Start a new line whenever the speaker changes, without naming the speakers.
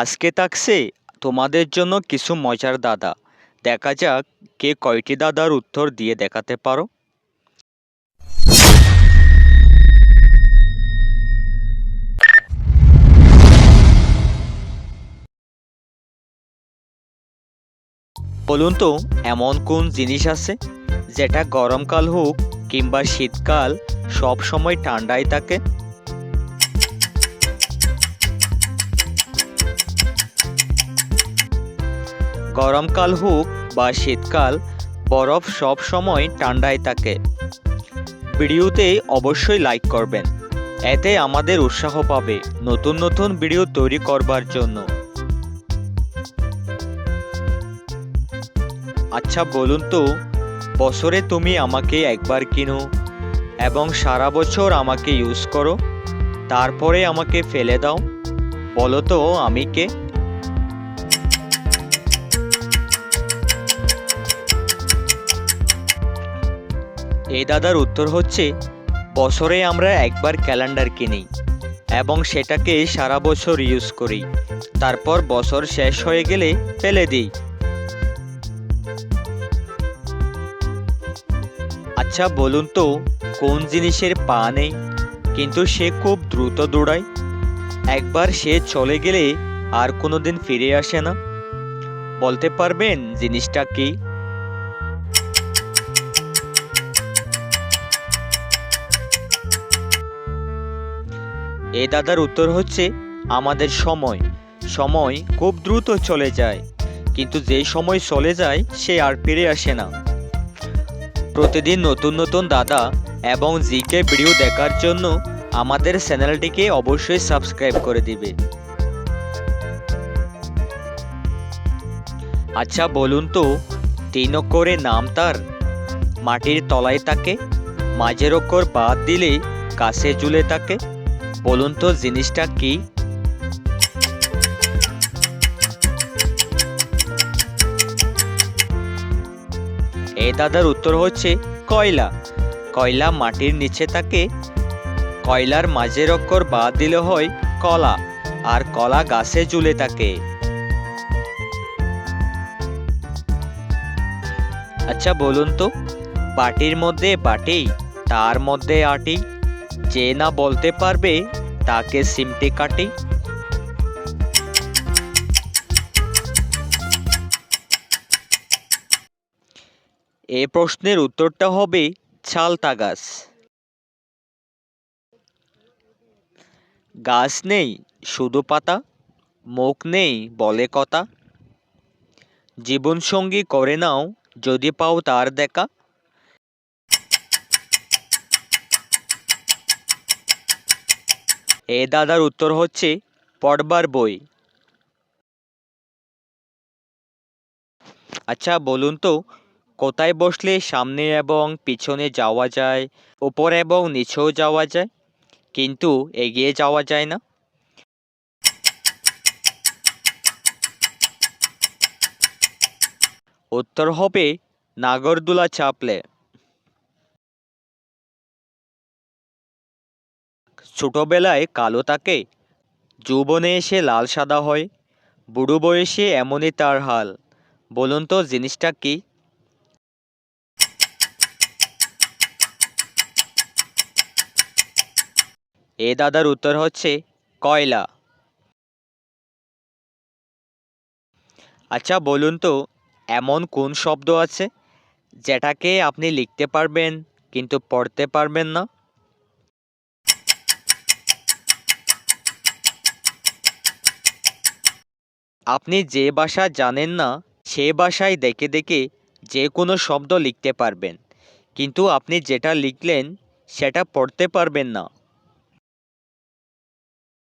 আজকে থাকছে তোমাদের জন্য কিছু মজার দাদা। দেখা যাক কে কয়টি দাদার উত্তর দিয়ে দেখাতে পারো। বলুন তো, এমন কোন জিনিস আছে যেটা গরমকাল হোক কিংবা শীতকাল সব সময় ঠান্ডায় থাকে? গরমকাল হোক বা শীতকাল, বরফ সব সময় ঠান্ডায় থাকে। ভিডিওতে অবশ্যই লাইক করবেন। এতে আমাদের উৎসাহ পাবে নতুন নতুন ভিডিও তৈরি করবার জন্য। আচ্ছা বলুন তো, বছরে তুমি আমাকে একবার কিনো এবং সারা বছর আমাকে ইউজ করো? তারপরে আমাকে ফেলে দাও? বলো তো, আমি কে? এই দাদার উত্তর হচ্ছে, বছরে আমরা একবার ক্যালেন্ডার কিনি এবং সেটাকে সারা বছর ইউজ করি। তারপর বছর শেষ হয়ে গেলে ফেলে দিই। আচ্ছা বলুন তো, কোন জিনিসের পা নেই, কিন্তু সে খুব দ্রুত দৌড়ায়। একবার সে চলে গেলে আর কোনোদিন ফিরে আসে না। বলতে পারবেন জিনিসটা কি? এই দাদার উত্তর হচ্ছে, আমাদের সময়। সময় খুব দ্রুত চলে যায়, কিন্তু যে সময় চলে যায়, সে আর ফিরে আসে না। প্রতিদিন নতুন নতুন দাদা এবং জিকে ভিডিও দেখার জন্য আমাদের চ্যানেলটিকে অবশ্যই সাবস্ক্রাইব করে দিবে। আচ্ছা বলুন তো তিন অক্ষরে নাম তার? মাটির তলায় তাকে, মাঝের অক্ষর বাদ দিলে কাছে জুলে থাকে বলুন তো জিনিসটা কি? এই দাদার উত্তর হচ্ছে কয়লা। কয়লা মাটির নিচে থাকে। কয়লার মাঝের অক্ষর বাদ দিলে হয় কলা, আর কলা গাছে ঝুলে থাকে। আচ্ছা বলুন তো, বাটির মধ্যে বাটি, তার মধ্যে আটি? যে না বলতে পারবে, তাকে সিমটি কাটি। এ প্রশ্নের উত্তরটা হবে ছালতা গাছ। গাছ নেই, শুধু পাতা, মুখ নেই বলে কথা। জীবনসঙ্গী করে নাও, যদি পাও তার দেখা। এ দাদার উত্তর হচ্ছে পড়বার বই। আচ্ছা বলুন তো, কোথায় বসলে সামনে এবং পিছনে যাওয়া যায় উপর এবং নিচেও যাওয়া যায়? কিন্তু এগিয়ে যাওয়া যায় না। উত্তর হবে নাগরদোলা চাপলে। ছোটবেলায় কালো তাকে, যৌবনে এসে লাল সাদা হয়, বুড়ো বয়সে এমনই তার হাল। বলুন তো, জিনিসটা কি? এ দাদার উত্তর হচ্ছে, কয়লা। আচ্ছা বলুন তো, এমন কোন শব্দ আছে, যেটাকে আপনি লিখতে পারবেন, কিন্তু পড়তে পারবেন না? আপনি যে ভাষা জানেন না, সে ভাষায় দেখে দেখে যে কোনো শব্দ লিখতে পারবেন। কিন্তু আপনি যেটা লিখলেন, সেটা পড়তে পারবেন না।